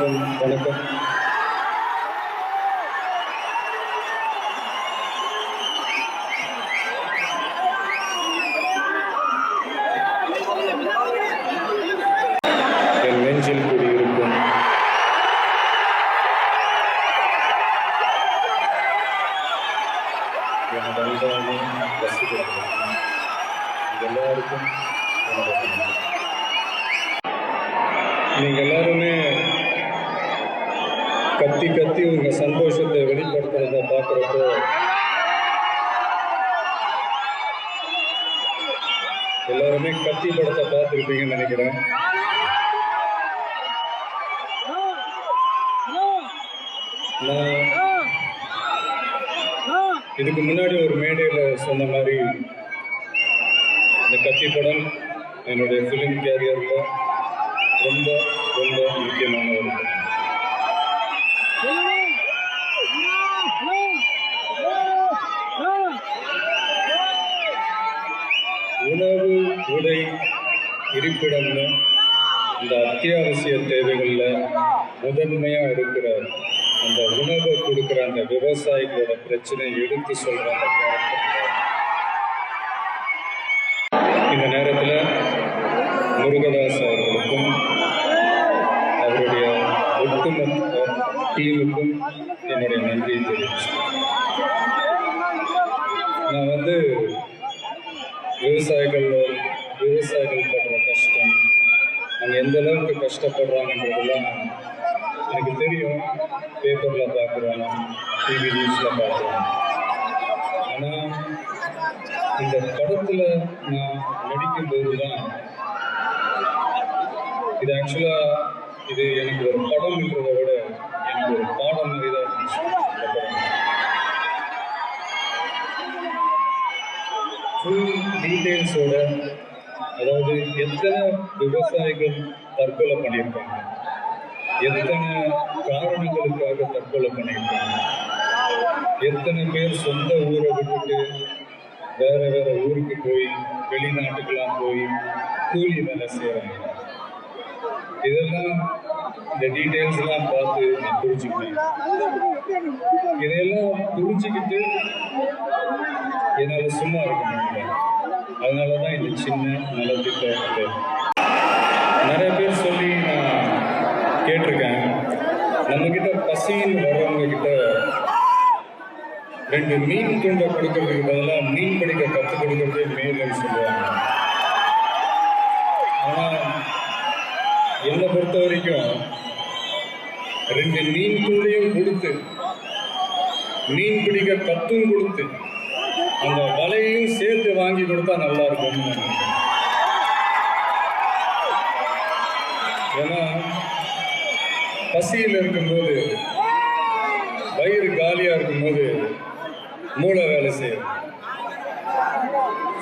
வணக்கம் என் நெஞ்சில் குடியிருக்கும் எனது அன்பான ரசிகர்கள் எல்லாருக்கும் எனது வணக்கம். நீங்க எல்லாருமே கத்தி கத்தி இவங்க சந்தோஷத்தை வெளிப்படுத்துறத பார்க்குறப்போ எல்லாருமே கத்தி படத்தை பார்த்துருப்பீங்கன்னு நினைக்கிறேன். நான் இதுக்கு முன்னாடி ஒரு மேடையில் சொன்ன மாதிரி இந்த கத்தி படம் என்னுடைய ஃபிலிம் கேரியரில் ரொம்ப ரொம்ப முக்கியமான ஒரு படம். உடை இருப்பிடம்னு இந்த அத்தியாவசிய தேவைகளில் முதன்மையாக இருக்கிற அந்த உணவை கொடுக்குற அந்த விவசாயிகளோட பிரச்சனை எடுத்து சொல்கிற அந்த இந்த நேரத்தில் முருகதாஸ் அவர்களுக்கும் அவருடைய ஒட்டுமொத்த டீமுக்கும் என்னுடைய நன்றியை தெரிவிச்சு நான் வந்து விவசாயிகள் விவசாயிகள் படுற கஷ்டம். அவங்க எந்த அளவுக்கு கஷ்டப்படுறாங்கன்றதுலாம் எனக்கு தெரியும். பேப்பரில் பார்க்குறோம். டிவி நியூஸில் பார்க்குறோம். ஆனால் இந்த படத்தில் நான் நடிக்கும்போது தான் இது ஆக்சுவலாக இது எனக்கு ஒரு படம்ன்றதை விட எனக்கு ஒரு பாடம் மாதிரி தான் இருந்துச்சு ஃபுல் டீட்டெயில்ஸோட அதாவது எத்தனை விவசாயிகள் தற்கொலை பண்ணியிருக்காங்க? எத்தனை காரணங்களுக்காக தற்கொலை பண்ணியிருக்காங்க? எத்தனை பேர் சொந்த ஊரை விட்டுட்டு வேற வேற ஊருக்கு போய் வெளிநாட்டுக்கெல்லாம் போய் கூலி வேலை செய்கிறாங்க இதெல்லாம் இந்த டீட்டெயில்ஸ் எல்லாம் பார்த்து நான் புரிஞ்சுக்கிட்டேன். இதையெல்லாம் புரிஞ்சுக்கிட்டு என்னால் சும்மா இருக்க முடியல. அதனால தான் இந்த சின்ன நலத்திட்ட நிறைய பேர் சொல்லி நான் கேட்டிருக்கேன். நம்மக்கிட்ட பசின்னு வர்றவங்க கிட்ட ரெண்டு மீன் துண்டை கொடுக்கறதுக்கு பதிலாக மீன் பிடிக்க கற்றுக் கொடுக்கறதே மேலுன்னு சொல்லுவாங்க. ஆனால் என்னை பொறுத்த வரைக்கும் ரெண்டு மீன் துண்டையும் கொடுத்து மீன் பிடிக்க கத்தும் கொடுத்து அந்த வலையையும் சேர்த்து வாங்கி கொடுத்தா நல்லா இருக்கும்னு ஏன்னா பசியில் இருக்கும்போது வயிறு காலியா இருக்கும்போது மூளை வேலை செய்யும்.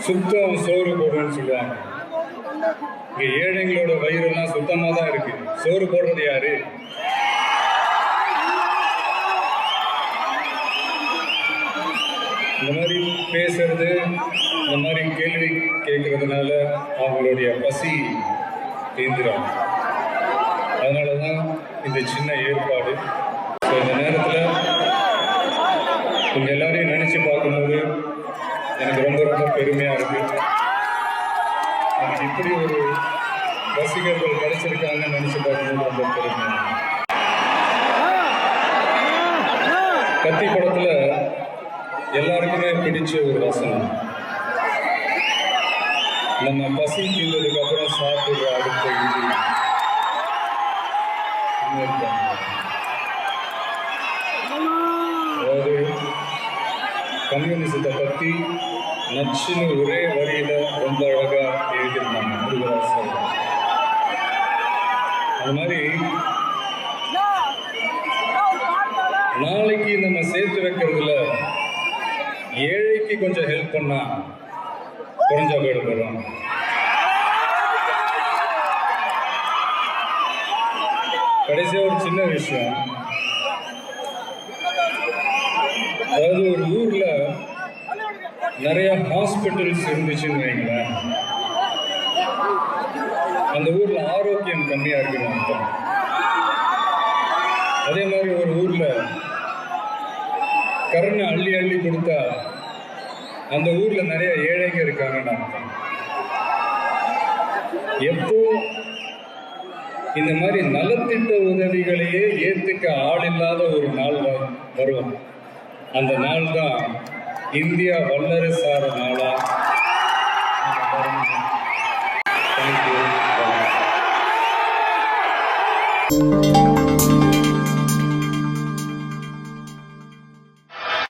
சுத்தம் சோறு போடுன்னு சொல்லுவாங்க. இங்க ஏழைங்களோட வயிறெல்லாம் சுத்தமா தான் இருக்கு. சோறு போடுறது யாரு? இந்த மாதிரி பேசுறது இந்த மாதிரி கேள்வி கேட்கறதுனால அவங்களுடைய பசி தீந்துடும் அதனால தான் இந்த சின்ன ஏற்பாடு. ஸோ இந்த நேரத்தில் உங்கள் எல்லாரையும் நினச்சி பார்க்கும்போது எனக்கு ரொம்ப ரொம்ப பெருமையாக இருக்கு. எனக்கு இப்படி ஒரு ரசிகர்கள் கிடைச்சிருக்காங்கன்னு நினச்சி பார்க்கும்போது ரொம்ப பெருமையாக இருக்கு. கத்தி படத்தில் கம்யூனிசத்தை பற்றி நச்சுன்னு ஒரே வரியில ரொம்ப அழகா எழுதியிருந்தாங்க. முருகதாஸ் அது மாதிரி நாளைக்கு நம்ம சேர்த்து வைக்கிறதுல ஏழைக்கு கொஞ்சம் ஹெல்ப் பண்ணா குறைஞ்ச போயிட வரும் கடைசியாக ஒரு சின்ன விஷயம். அதாவது ஒரு நிறைய ஹாஸ்பிட்டல்ஸ் இருந்துச்சுன்னு வைங்களேன். அந்த ஊர்ல ஆரோக்கியம் கம்மியா இருக்குன்னு அதே மாதிரி ஒரு ஊர்ல கருணை அள்ளி அள்ளி கொடுத்தா அந்த ஊர்ல நிறைய ஏழைங்க இருக்காங்கன்னு அர்த்தம். எப்போ இந்த மாதிரி நலத்திட்ட உதவிகளையே ஏத்துக்க ஆள் இல்லாத ஒரு நாள் வ- வரும் அந்த நாள் தான் இந்தியா வல்லரசார நாளா